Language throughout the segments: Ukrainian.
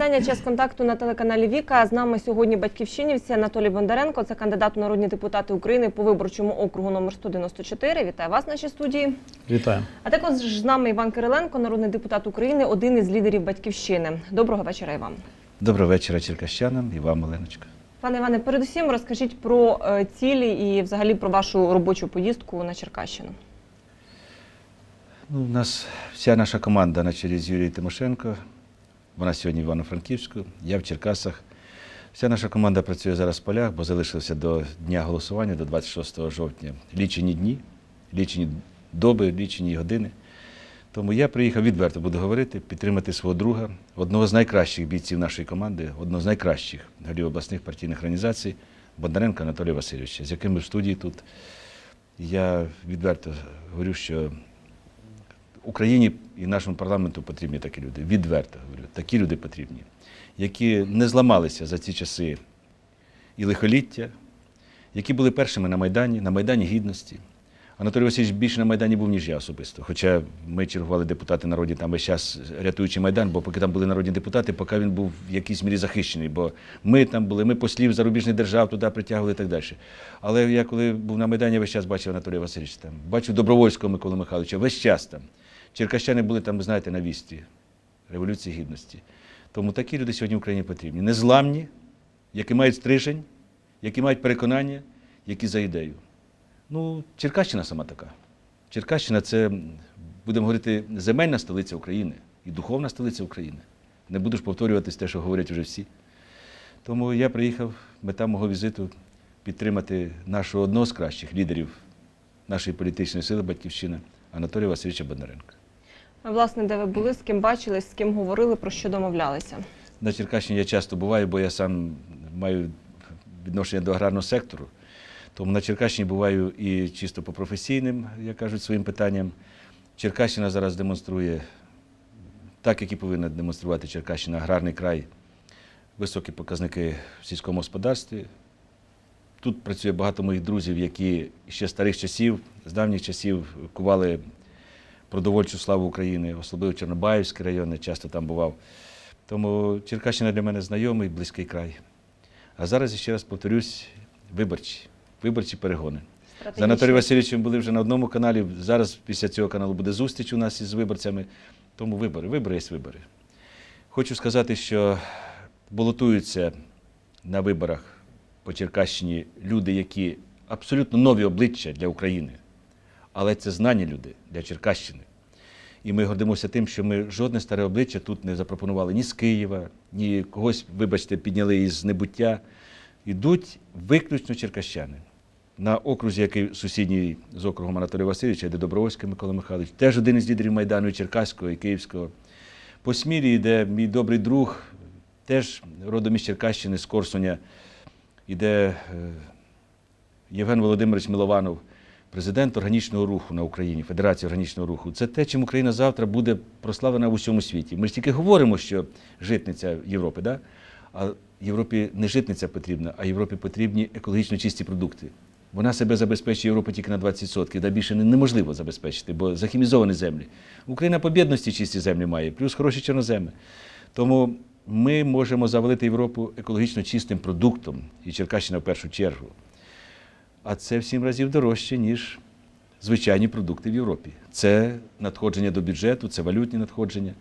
Мої вітання час контакту на телеканалі Віка. З нами сьогодні батьківщинівці Анатолій Бондаренко. Це кандидат у народні депутати України по виборчому округу номер 194. Вітаю вас в нашій студії. Вітаю. А також з нами Іван Кириленко, народний депутат України, один із лідерів батьківщини. Доброго вечора, і вам. Доброго вечора черкащанам і вам, Оленочка. Пане Іване, передусім розкажіть про е, цілі і взагалі про вашу робочу поїздку на Черкащину. Ну, у нас вся наша команда на чолі з Юрією Тимошенко. Вона сьогодні в Івано-Франківську, я в Черкасах. Вся наша команда працює зараз в полях, бо залишилося до дня голосування, до 26 жовтня. Лічені дні, лічені доби, лічені години. Тому я приїхав відверто, буду говорити, підтримати свого друга, одного з найкращих бійців нашої команди, одного з найкращих голів обласних партійних організацій, Бондаренка Анатолія Васильовича, з яким ми в студії тут. Я відверто говорю, що Україні і нашому парламенту потрібні такі люди. Відверто говорю, такі люди потрібні, які не зламалися за ці часи і лихоліття, які були першими на Майдані, на Майдані Гідності. Анатолій Васильович більше на Майдані був, ніж я особисто. Хоча ми чергували депутати народні там весь час рятуючи Майдан, бо поки там були народні депутати, поки він був в якійсь мірі захищений. Бо ми там були, ми послів зарубіжних держав туди притягували і так далі. Але я коли був на Майдані, весь час бачив Анатолія Васильовича там, бачив Добровольського Миколу Михайловича, весь час там. Черкащани були там, знаєте, на вісті Революції Гідності. Тому такі люди сьогодні в Україні потрібні. Незламні, які мають стрижень, які мають переконання, які за ідею. Ну, Черкащина сама така. Черкащина це, будемо говорити, земельна столиця України і духовна столиця України. Не будеш повторюватись те, що говорять вже всі. Тому я приїхав, мета мого візиту підтримати нашого одного з кращих лідерів нашої політичної сили Батьківщина Анатолія Васильовича Бондаренка. Власне, де ви були, з ким бачились, з ким говорили, про що домовлялися? На Черкащині я часто буваю, бо я сам маю відношення до аграрного сектору. Тому на Черкащині буваю і чисто по професійним, як кажуть, своїм питанням. Черкащина зараз демонструє, так як і повинна демонструвати Черкащина, аграрний край, високі показники в сільському господарстві. Тут працює багато моїх друзів, які ще старих часів, з давніх часів кували продовольчу славу України, особливо Чорнобаївський район, я часто там бував. Тому Черкащина для мене знайомий, близький край. А зараз ще раз повторюсь, виборчі, виборчі перегони. З Анатолієм Васильовичем були вже на одному каналі. Зараз після цього каналу буде зустріч у нас із виборцями. Тому вибори, вибори є вибори. Хочу сказати, що балотуються на виборах по Черкащині люди, які абсолютно нові обличчя для України. Але це знані люди для Черкащини. І ми гордимося тим, що ми жодне старе обличчя тут не запропонували ні з Києва, ні когось, вибачте, підняли із небуття. Ідуть виключно черкащани. На окрузі, який сусідній з округом Анатолія Васильовича, йде Добровольський Микола Михайлович, теж один із лідерів Майдану і Черкаського і Київського. По Смірі йде мій добрий друг, теж родом із Черкащини, з Корсуня, йде е, Євген Володимирович Милованов, президент органічного руху на Україні, Федерації органічного руху. Це те, чим Україна завтра буде прославлена в усьому світі. Ми ж тільки говоримо, що житниця Європи, да? а Європі не житниця потрібна, а Європі потрібні екологічно чисті продукти. Вона себе забезпечує Європу тільки на 20%, да більше неможливо забезпечити, бо захімізовані землі. Україна по бідності чисті землі має, плюс хороші чорноземи. Тому ми можемо завалити Європу екологічно чистим продуктом, і Черкащина в першу чергу. А це в сім разів дорожче, ніж звичайні продукти в Європі. Це надходження до бюджету, це валютні надходження.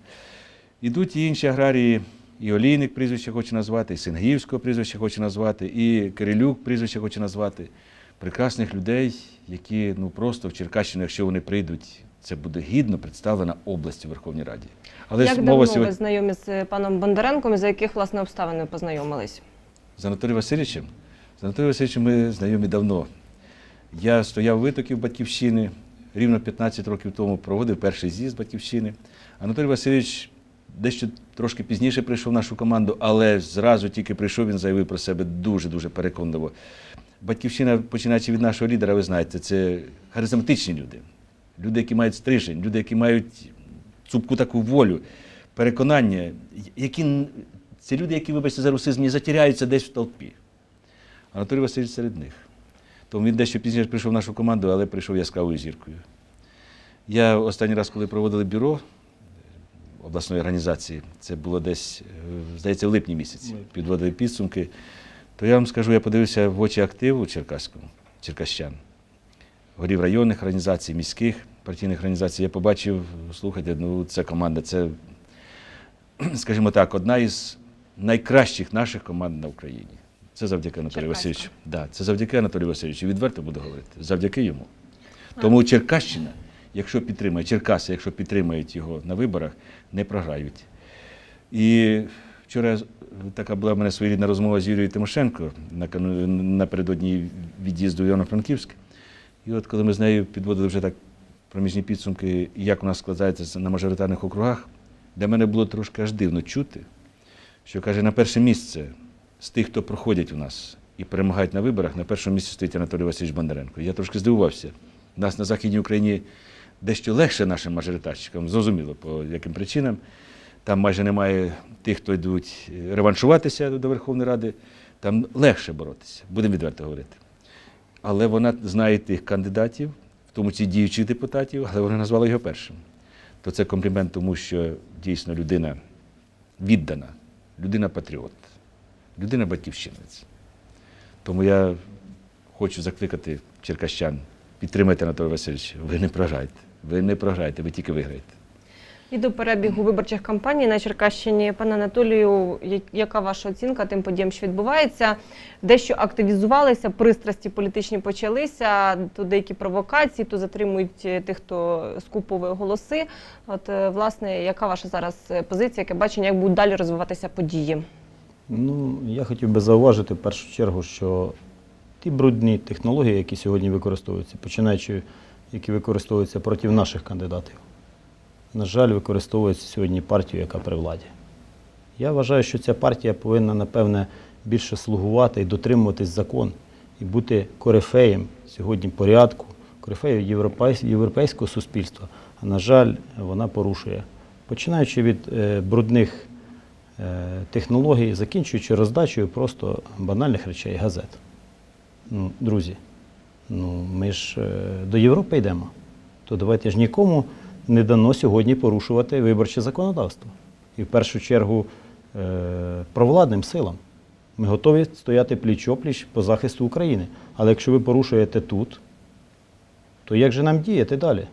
Ідуть і інші аграрії, і Олійник прізвище хочу назвати, і Сингіївського прізвище хочу назвати, і Кирилюк прізвище хочу назвати. Прекрасних людей, які ну просто в Черкащину, якщо вони прийдуть, це буде гідно представлена область у Верховній Раді. Але Як ж давно мова ви знайомі з е, паном Бондаренком і за яких власне обставин ви познайомились? з Анатолієм Васильовичем. З Анатолієм Васильовичем ми знайомі давно. Я стояв витоків Батьківщини, рівно 15 років тому проводив перший з'їзд Батьківщини. Анатолій Васильович дещо трошки пізніше прийшов в нашу команду, але зразу тільки прийшов, він заявив про себе дуже-дуже переконливо. Батьківщина, починаючи від нашого лідера, ви знаєте, це харизматичні люди. Люди, які мають стрижень, люди, які мають цупку таку волю, переконання, які це люди, які, вибачте, за русизм, не затіряються десь в толпі. Анатолій Васильович серед них. Тому він дещо пізніше прийшов в нашу команду, але прийшов яскравою зіркою. Я останній раз, коли проводили бюро, обласної організації. Це було десь, е, здається, в липні місяці. Підводили підсумки. То я вам скажу, я подивився в очі активу черкаському, черкащан, голів районних організацій, міських партійних організацій. Я побачив, слухайте, ну це команда, це, скажімо так, одна із найкращих наших команд на Україні. Це завдяки Анатолію Васильовичу. Да, це завдяки Анатолію Васильовичу. Відверто буду говорити. Завдяки йому. Тому Черкащина, якщо підтримує, Черкаси, якщо підтримують його на виборах, не програють. І вчора така була в мене своєрідна розмова з Юрією Тимошенко напередодні від'їзду в Івано-Франківськ. І от коли ми з нею підводили вже так проміжні підсумки, як у нас складається на мажоритарних округах, для мене було трошки аж дивно чути, що каже, на перше місце з тих, хто проходять у нас і перемагають на виборах, на першому місці стоїть Анатолій Васильович Бондаренко. Я трошки здивувався. У нас на Західній Україні дещо легше нашим мажоритарщикам, зрозуміло, по яким причинам. Там майже немає тих, хто йдуть е, реваншуватися до Верховної Ради. Там легше боротися, будемо відверто говорити. Але вона знає тих кандидатів, в тому числі діючих депутатів, але вона назвала його першим. То це комплімент тому, що дійсно людина віддана, людина патріот, людина батьківщинець. Тому я хочу закликати черкащан, підтримайте Анатолія Васильовича. Ви не програєте. Ви не програєте, ви тільки виграєте. І до перебігу виборчих кампаній на Черкащині, пане Анатолію, яка ваша оцінка тим подіям, що відбувається? Дещо активізувалися, пристрасті політичні почалися, то деякі провокації, то затримують е, тих, хто скуповує голоси. От, е, власне, яка ваша зараз е, позиція, яке бачення, як будуть далі розвиватися події? Ну, я хотів би зауважити в першу чергу, що ті брудні технології, які сьогодні використовуються, починаючи, які використовуються проти наших кандидатів, на жаль, використовується сьогодні партію, яка при владі. Я вважаю, що ця партія повинна, напевне, більше слугувати і дотримуватись закон і бути корифеєм сьогодні порядку, корифеєм європейсь- європейського суспільства. А на жаль, вона порушує. Починаючи від е, брудних е, технологій, закінчуючи роздачею просто банальних речей, газет. Ну, друзі, ну, ми ж е, до Європи йдемо. То давайте ж нікому не дано сьогодні порушувати виборче законодавство. І в першу чергу е, провладним силам. Ми готові стояти пліч-опліч по захисту України. Але якщо ви порушуєте тут, то як же нам діяти далі?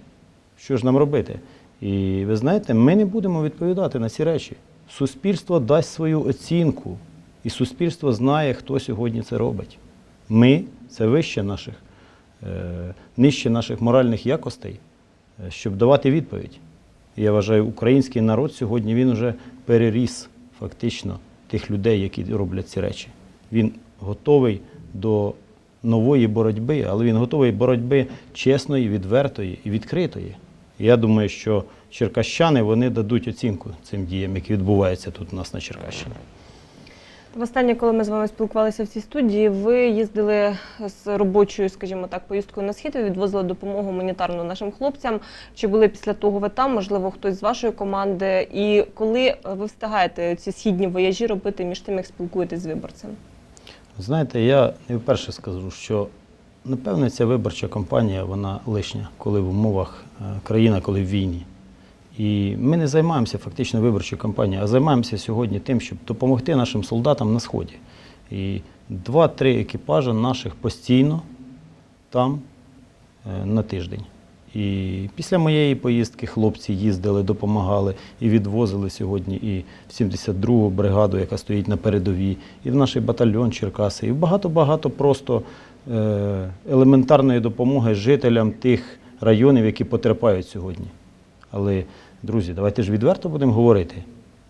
Що ж нам робити? І ви знаєте, ми не будемо відповідати на ці речі. Суспільство дасть свою оцінку, і суспільство знає, хто сьогодні це робить. Ми це вище наших, е, нижче наших моральних якостей, е, щоб давати відповідь. Я вважаю, український народ сьогодні він вже переріс фактично тих людей, які роблять ці речі. Він готовий до нової боротьби, але він готовий боротьби чесної, відвертої і відкритої. Я думаю, що черкащани вони дадуть оцінку цим діям, які відбуваються тут у нас на Черкащині. Востаннє, коли ми з вами спілкувалися в цій студії, ви їздили з робочою, скажімо так, поїздкою на схід, ви відвозили допомогу гуманітарну нашим хлопцям. Чи були після того ви там, можливо, хтось з вашої команди? І коли ви встигаєте ці східні вояжі робити між тим, як спілкуєтесь з виборцем? Знаєте, я не вперше скажу, що напевно ця виборча кампанія вона лишня, коли в умовах е, країна, коли в війні. І ми не займаємося фактично виборчою кампанією, а займаємося сьогодні тим, щоб допомогти нашим солдатам на сході. І два-три екіпажа наших постійно там е, на тиждень. І після моєї поїздки хлопці їздили, допомагали і відвозили сьогодні і в 72-гу бригаду, яка стоїть на передовій, і в наш батальйон Черкаси, і багато-багато просто е, елементарної допомоги жителям тих районів, які потерпають сьогодні. Але, друзі, давайте ж відверто будемо говорити.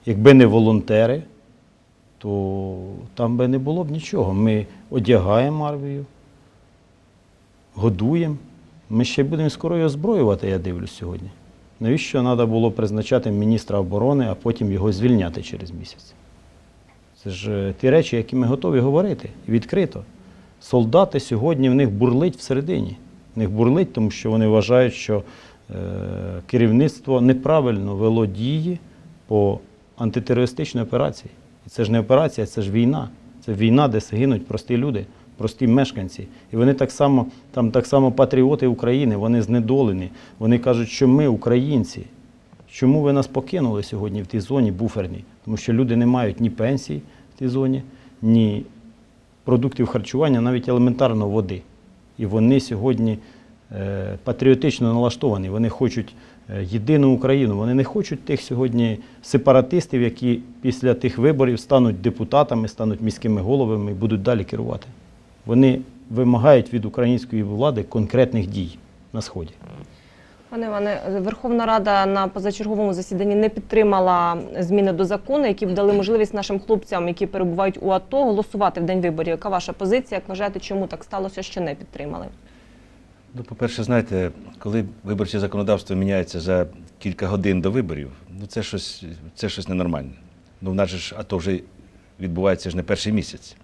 Якби не волонтери, то там би не було б нічого. Ми одягаємо армію, годуємо. Ми ще будемо скоро її озброювати, я дивлюсь сьогодні. Навіщо треба було призначати міністра оборони, а потім його звільняти через місяць? Це ж е, ті речі, які ми готові говорити відкрито. Солдати сьогодні в них бурлить всередині. В них бурлить, тому що вони вважають, що керівництво неправильно вело дії по антитерористичній операції. І це ж не операція, це ж війна. Це війна, де гинуть прості люди, прості мешканці. І вони так само, там так само патріоти України, вони знедолені. Вони кажуть, що ми українці, Чому ви нас покинули сьогодні в тій зоні буферній? Тому що люди не мають ні пенсій в тій зоні, ні продуктів харчування, навіть елементарно води. І вони сьогодні е, патріотично налаштовані. Вони хочуть е, єдину Україну. Вони не хочуть тих сьогодні сепаратистів, які після тих виборів стануть депутатами, стануть міськими головами і будуть далі керувати. Вони вимагають від української влади конкретних дій на сході. Пане Іване, Верховна Рада на позачерговому засіданні не підтримала зміни до закону, які б дали можливість нашим хлопцям, які перебувають у АТО, голосувати в день виборів. Яка ваша позиція? Як вважаєте, чому так сталося, що не підтримали? Ну, по-перше, знаєте, коли виборче законодавство міняється за кілька годин до виборів, ну це щось, це щось ненормальне. Ну, в нас же ж АТО вже відбувається ж не перший місяць.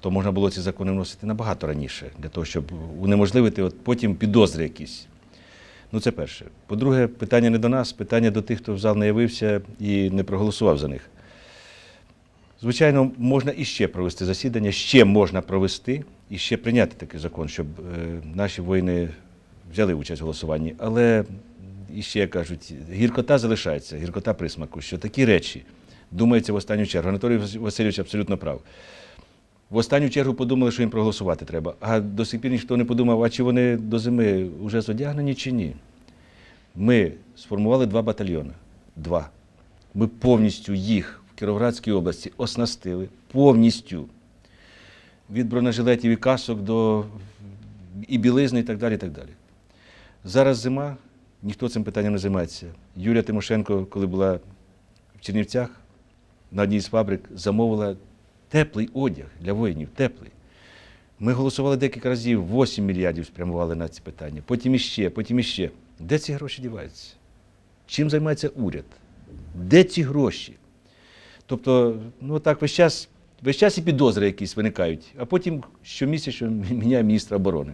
То можна було ці закони вносити набагато раніше, для того, щоб унеможливити от потім підозри якісь. Ну, це перше. По-друге, питання не до нас, питання до тих, хто в зал не явився і не проголосував за них. Звичайно, можна іще провести засідання, ще можна провести і ще прийняти такий закон, щоб е, наші воїни взяли участь в голосуванні. Але іще як кажуть, гіркота залишається, гіркота присмаку, що такі речі думаються в останню чергу. Анатолій Васильович абсолютно прав. В останню чергу подумали, що їм проголосувати треба. А до сих пір ніхто не подумав, а чи вони до зими вже зодягнені чи ні. Ми сформували два батальйони. Два. Ми повністю їх Кіровоградській області оснастили. Повністю. Від бронежилетів і касок до і білизни, і так далі. І так далі. Зараз зима, ніхто цим питанням не займається. Юлія Тимошенко, коли була в Чернівцях, на одній з фабрик, замовила теплий одяг для воїнів, теплий. Ми голосували декілька разів, 8 мільярдів спрямували на ці питання, потім іще, потім іще. Де ці гроші діваються? Чим займається уряд? Де ці гроші? Тобто, ну так весь час, весь час і підозри якісь виникають, а потім щомісяця міняє міністра оборони.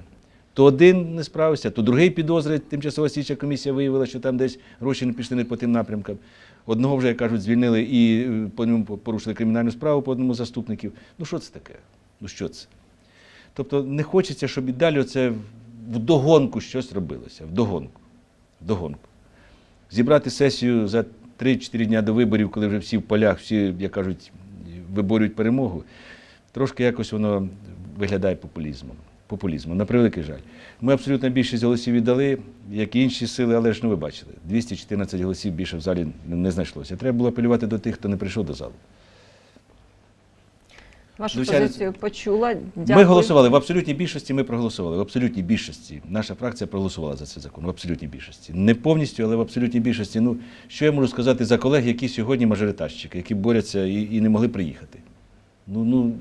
То один не справився, то другий підозри, тимчасова слідча комісія виявила, що там десь гроші не пішли не по тим напрямкам. Одного вже, як кажуть, звільнили і е, по ньому порушили кримінальну справу по одному з заступників. Ну що це таке? Ну що це? Тобто не хочеться, щоб і далі оце вдогонку щось робилося. Вдогонку. Вдогонку. Зібрати сесію за 3-4 дня до виборів, коли вже всі в полях, всі, як кажуть, виборюють перемогу, трошки якось воно виглядає популізмом. Популізмом, на превеликий жаль. Ми абсолютно більшість голосів віддали, як і інші сили, але ж ну ви бачили, 214 голосів більше в залі не знайшлося. Треба було апелювати до тих, хто не прийшов до залу. Вашу Звичайно, позицію почула. Дякую. Ми голосували в абсолютній більшості. Ми проголосували в абсолютній більшості. Наша фракція проголосувала за цей закон в абсолютній більшості. Не повністю, але в абсолютній більшості. Ну що я можу сказати за колег, які сьогодні мажоритарщики, які борються і, і не могли приїхати. Ну ну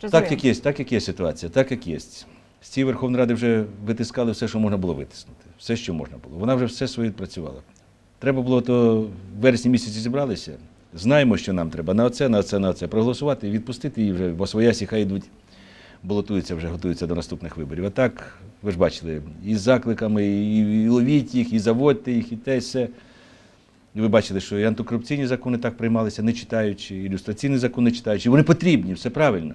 Зрозуміло. так як є, так як є ситуація, так як є. З цієї Верховної Ради вже витискали все, що можна було витиснути. Все, що можна було. Вона вже все своє відпрацювала. Треба було то в вересні місяці зібралися. Знаємо, що нам треба на оце, на оце, на оце. Проголосувати і відпустити її вже, бо своясі хай йдуть, балотуються, вже готуються до наступних виборів. А так, ви ж бачили, і з закликами, і, і ловіть їх, і заводьте їх, і те, все. І ви бачили, що і антикорупційні закони так приймалися, не читаючи, і ілюстраційні закони читаючи. Вони потрібні, все правильно.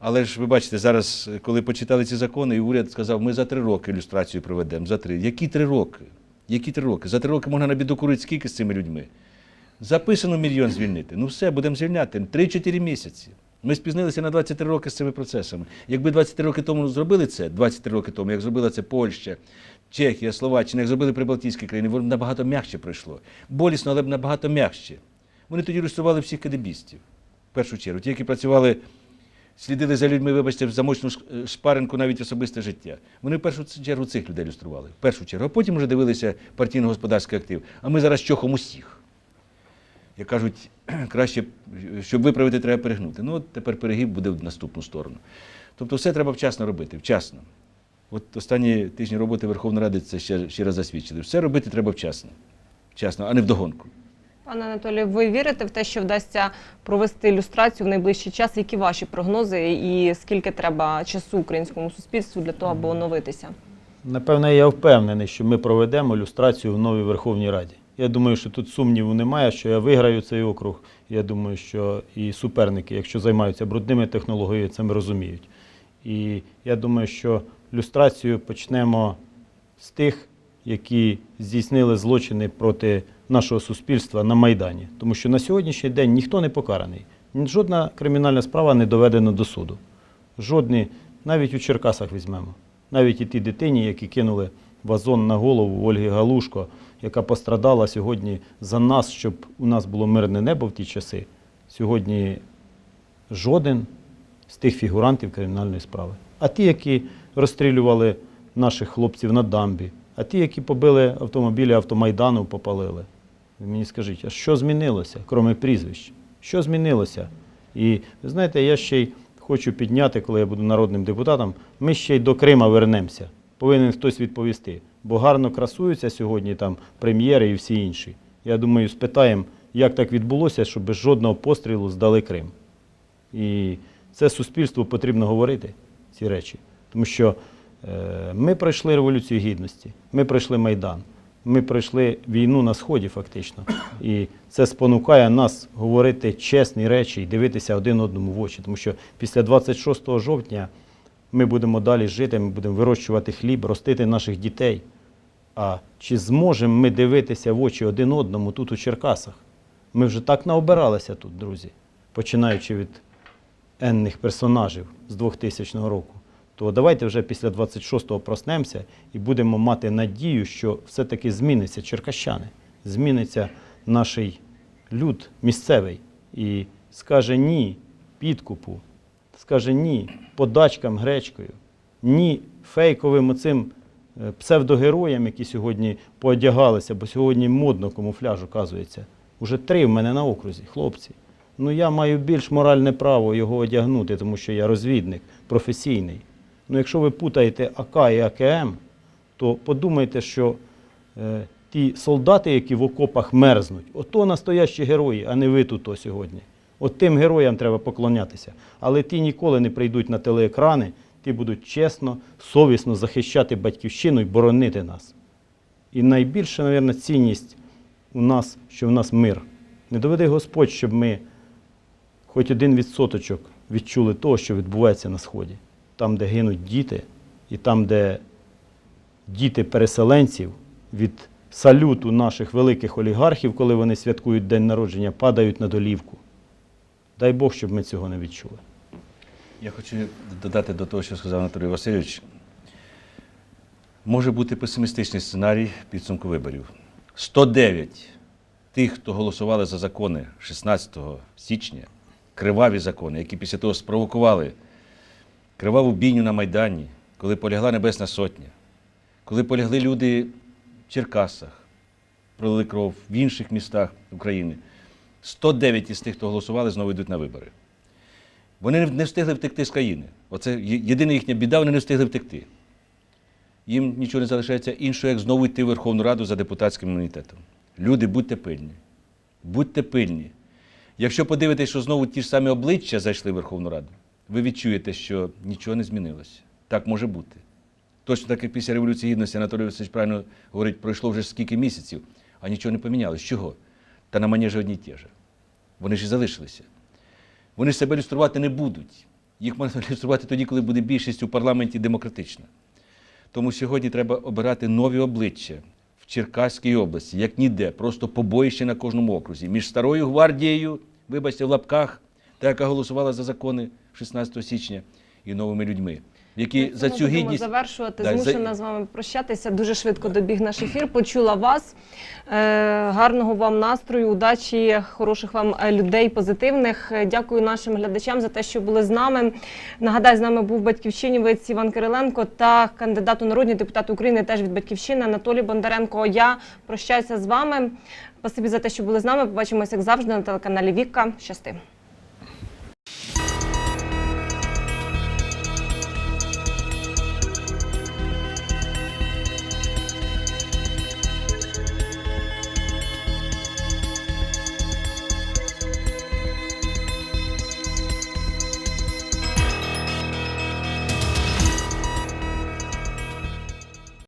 Але ж ви бачите, зараз, коли почитали ці закони, і уряд сказав, ми за три роки ілюстрацію проведемо. За три. Які три роки? Які три роки? За три роки можна на біду скільки з цими людьми? Записано мільйон звільнити. Ну все, будемо звільняти. 3-4 місяці. Ми спізнилися на 23 роки з цими процесами. Якби 23 роки тому зробили це, 23 роки тому, як зробила це Польща, Чехія, Словаччина, як зробили Прибалтійські країни, воно набагато м'якше пройшло. Болісно, але б набагато м'якше. Вони тоді ілюстрували всіх кадебістів. В першу чергу. Ті, які працювали, слідили за людьми, вибачте, в замочну ш- шпаринку навіть особисте життя. Вони в першу чергу цих людей ілюстрували. В першу чергу. А потім вже дивилися партійно-господарський актив. А ми зараз чохом усіх. Як кажуть, краще, щоб виправити, треба перегнути. Ну, от тепер перегиб буде в наступну сторону. Тобто все треба вчасно робити, вчасно. От останні тижні роботи Верховної Ради це ще, ще раз засвідчили. Все робити треба вчасно. Вчасно, а не вдогонку. Пане Анатолію, ви вірите в те, що вдасться провести ілюстрацію в найближчий час? Які ваші прогнози і скільки треба часу українському суспільству для того, аби оновитися? Напевно, я впевнений, що ми проведемо ілюстрацію в новій Верховній Раді. Я думаю, що тут сумніву немає, що я виграю цей округ. Я думаю, що і суперники, якщо займаються брудними технологіями, це розуміють. І я думаю, що люстрацію почнемо з тих які здійснили злочини проти нашого суспільства на Майдані. Тому що на сьогоднішній день ніхто не покараний. Жодна кримінальна справа не доведена до суду. Жодні, навіть у Черкасах візьмемо. Навіть і ті дитині, які кинули вазон на голову Ольги Галушко, яка пострадала сьогодні за нас, щоб у нас було мирне небо в ті часи. Сьогодні жоден з тих фігурантів кримінальної справи. А ті, які розстрілювали наших хлопців на дамбі, а ті, які побили автомобілі автомайдану, попалили. Ви мені скажіть, а що змінилося, крім прізвищ? Що змінилося? І ви знаєте, я ще й хочу підняти, коли я буду народним депутатом, ми ще й до Крима вернемося. Повинен хтось відповісти. Бо гарно красуються сьогодні там прем'єри і всі інші. Я думаю, спитаємо, як так відбулося, щоб без жодного пострілу здали Крим. І це суспільству потрібно говорити, ці речі. Тому що е, ми пройшли Революцію Гідності, ми пройшли Майдан, ми пройшли війну на Сході фактично. І це спонукає нас говорити чесні речі і дивитися один одному в очі. Тому що після 26 жовтня ми будемо далі жити, ми будемо вирощувати хліб, ростити наших дітей. А чи зможемо ми дивитися в очі один одному тут у Черкасах? Ми вже так наобиралися тут, друзі, починаючи від енних персонажів з 2000 року. То давайте вже після 26-го проснемося і будемо мати надію, що все-таки зміниться черкащани, зміниться наш люд місцевий і скаже ні підкупу, скаже ні подачкам гречкою, ні фейковим оцим псевдогероям, які сьогодні поодягалися, бо сьогодні модно камуфляж, оказується. Уже три в мене на окрузі, хлопці. Ну я маю більш моральне право його одягнути, тому що я розвідник, професійний. Ну якщо ви путаєте АК і АКМ, то подумайте, що е, ті солдати, які в окопах мерзнуть, ото настоящі герої, а не ви тут сьогодні. От тим героям треба поклонятися. Але ті ніколи не прийдуть на телеекрани, ті будуть чесно, совісно захищати батьківщину і боронити нас. І найбільша, мабуть, цінність у нас, що в нас мир. Не доведи Господь, щоб ми хоч один відсоточок відчули того, що відбувається на Сході. Там, де гинуть діти, і там, де діти переселенців від салюту наших великих олігархів, коли вони святкують день народження, падають на долівку. Дай Бог, щоб ми цього не відчули. Я хочу додати до того, що сказав Анатолій Васильович. Може бути песимістичний сценарій підсумку виборів. 109 тих, хто голосували за закони 16 січня, криваві закони, які після того спровокували криваву бійню на Майдані, коли полягла Небесна Сотня, коли полягли люди в Черкасах, пролили кров в інших містах України. 109 із тих, хто голосували, знову йдуть на вибори. Вони не- встигли втекти з країни. Оце єдина їхня біда, вони не встигли втекти. Їм нічого не залишається іншого, як знову йти в Верховну Раду за депутатським імунітетом. Люди, будьте пильні. Будьте пильні. Якщо подивитесь, що знову ті ж самі обличчя зайшли в Верховну Раду, ви відчуєте, що нічого не змінилося. Так може бути. Точно так, як після Революції Гідності Анатолій Васильович правильно говорить, пройшло вже скільки місяців, а нічого не помінялось. Чого? Та на манежі одні й ті ж. Вони ж і залишилися. Вони себе люструвати не будуть. Їх можна люструвати тоді, коли буде більшість у парламенті демократична. Тому сьогодні треба обирати нові обличчя в Черкаській області, як ніде, просто побоїще на кожному окрузі. Між старою гвардією, вибачте, в лапках, та яка голосувала за закони 16 січня, і новими людьми, які На за цю гідність. завершувати. Да, за- Змушена з вами прощатися. Дуже швидко добіг наш ефір. Почула вас. Е, гарного вам настрою, удачі, хороших вам е, людей, позитивних. Е, Дякую нашим глядачам за те, що були з нами. Нагадаю, з нами був батьківщинівець Іван Кириленко та кандидат у народні депутати України теж від батьківщини Анатолій Бондаренко. Я прощаюся з вами. Спасибі за те, що були з нами. Побачимося як завжди на телеканалі Вікка. Щасти.